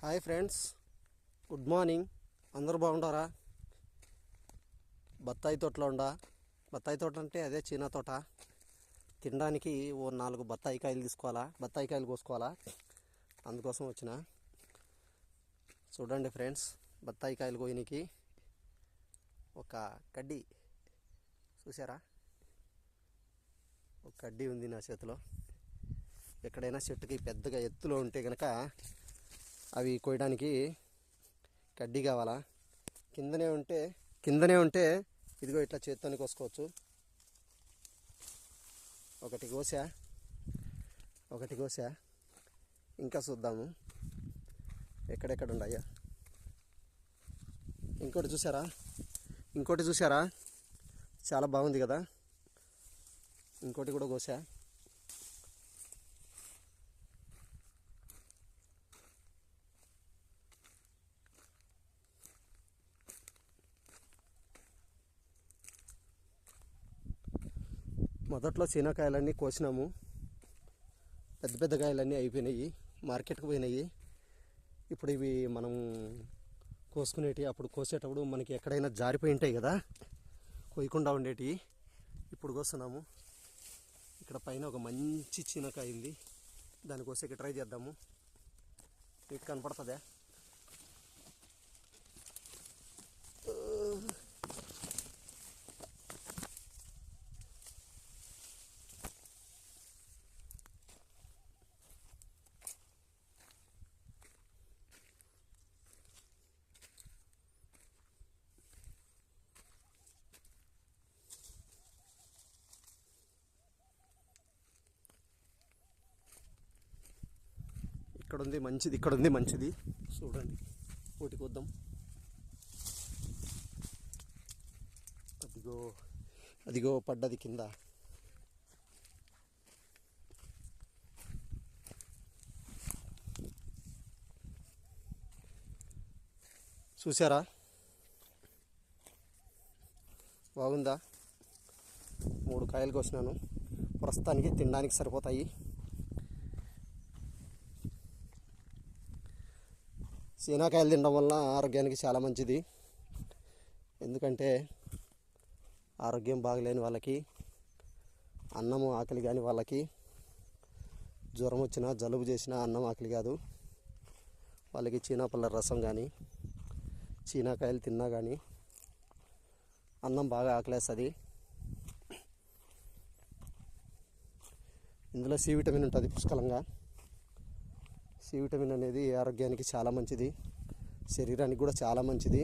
Hi friends good morning. అందరూ బాగుంటారా బత్తాయి తోటలో ఉండా? బత్తాయి తోట అంటే అదే చీనా తోట. తినడానికి ఓ నాలుగు బత్తాయి కాయలు తీసుకోవాలా? బత్తాయి కాయలు కోసుకోవాలా? అందుకోసం వచ్చిన. చూడండి ఫ్రెండ్స్ బత్తాయి కాయలు కోయనికి ఒక కడ్డీ. చూసారా ఒక కడ్డీ ఉంది నా చేతిలో. ఎక్కడైనా చెట్టుకి పెద్దగా ఎత్తులో ఉంటే కనుక అవి కోయడానికి కడ్డీ కావాలా? కిందనే ఉంటే కిందనే ఉంటే ఇదిగో ఇట్లా చేత్తోని కోసుకోవచ్చు. ఒకటి కోసా? ఒకటి కోసా? ఇంకా చూద్దాము. ఎక్కడెక్కడ ఉన్నాయా. ఇంకోటి చూసారా? ఇంకోటి చూసారా? చాలా బాగుంది కదా? ఇంకోటి కూడా కోసా? మొదట్లో చీనకాయలన్నీ కోసినాము. పెద్ద పెద్ద కాయలన్నీ అయిపోయినాయి మార్కెట్కి పోయినాయి. ఇప్పుడు ఇవి మనం కోసుకునేటి అప్పుడు కోసేటప్పుడు మనకి ఎక్కడైనా జారిపోయి ఉంటాయి కదా కొయ్యకుండా ఉండేటివి. ఇప్పుడు కోస్తున్నాము. ఇక్కడ పైన ఒక మంచి చీనకాయ ఉంది. దాని కోసేకి ట్రై చేద్దాము. మీకు కనపడుతుందా? ఇక్కడ ఉంది మంచిది ఇక్కడ ఉంది మంచిది. చూడండి ఒకటి కొద్దాం అదిగో అదిగో పడ్డది కింద. చూసారా బాగుందా? మూడు కాయలు కోసినాను. ప్రస్తుతానికి తినడానికి సరిపోతాయి. శీనాకాయలు తినడం వల్ల ఆరోగ్యానికి చాలా మంచిది. ఎందుకంటే ఆరోగ్యం బాగలేని వాళ్ళకి అన్నము ఆకలి కాని వాళ్ళకి జ్వరం వచ్చినా జలుబు చేసినా అన్నం ఆకలి కాదు. వాళ్ళకి చీనాపల్ల రసం కానీ చీనాకాయలు తిన్నా కానీ అన్నం బాగా ఆకలేస్తుంది. ఇందులో సి విటమిన్ ఉంటుంది పుష్కలంగా. సి విటమిన్ అనేది ఆరోగ్యానికి చాలా మంచిది. శరీరానికి కూడా చాలా మంచిది.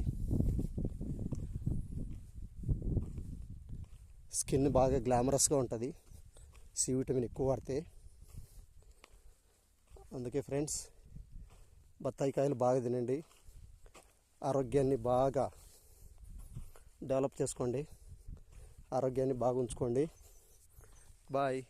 స్కిన్ బాగా గ్లామరస్గా ఉంటుంది. సి విటమిన్ ఎక్కువ వాడితే. అందుకే ఫ్రెండ్స్ బత్తాయి కాయలు బాగా తినండి. ఆరోగ్యాన్ని బాగా డెవలప్ చేసుకోండి. ఆరోగ్యాన్ని బాగా ఉంచుకోండి. బాయ్.